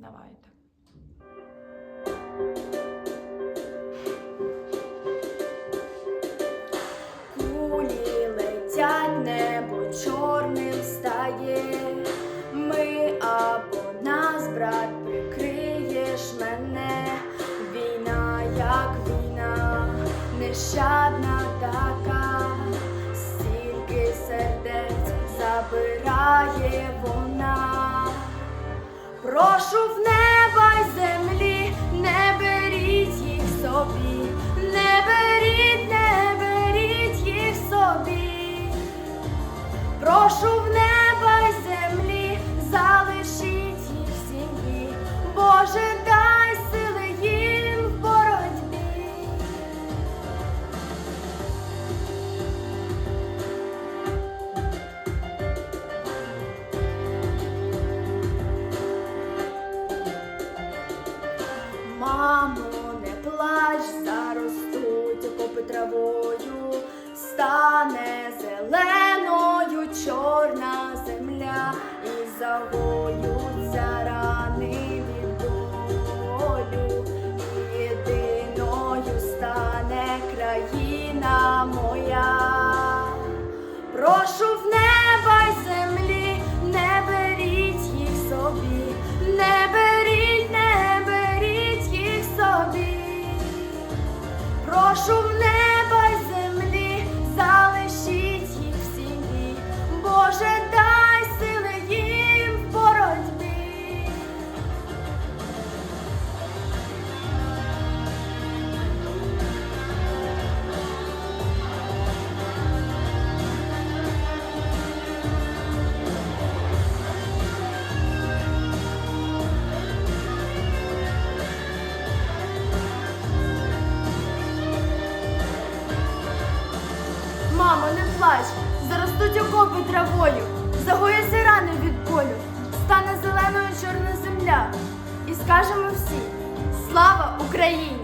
Давайте. Кулі летять, небо чорним стає. Ми або нас, брат, прикриєш мене. Війна, як війна, нещадна така, стільки сердець забирає вона. Прошу в неба травою, стане зеленою чорна земля і загоються рани від болю, єдиною стане країна моя. Прошу в неба й землі, не беріть їх собі, не беріть, не беріть їх собі. Прошу в Мамо, не плач, заростуть окопи травою, загояться рани від болю, стане зеленою чорна земля. І скажемо всі: слава Україні!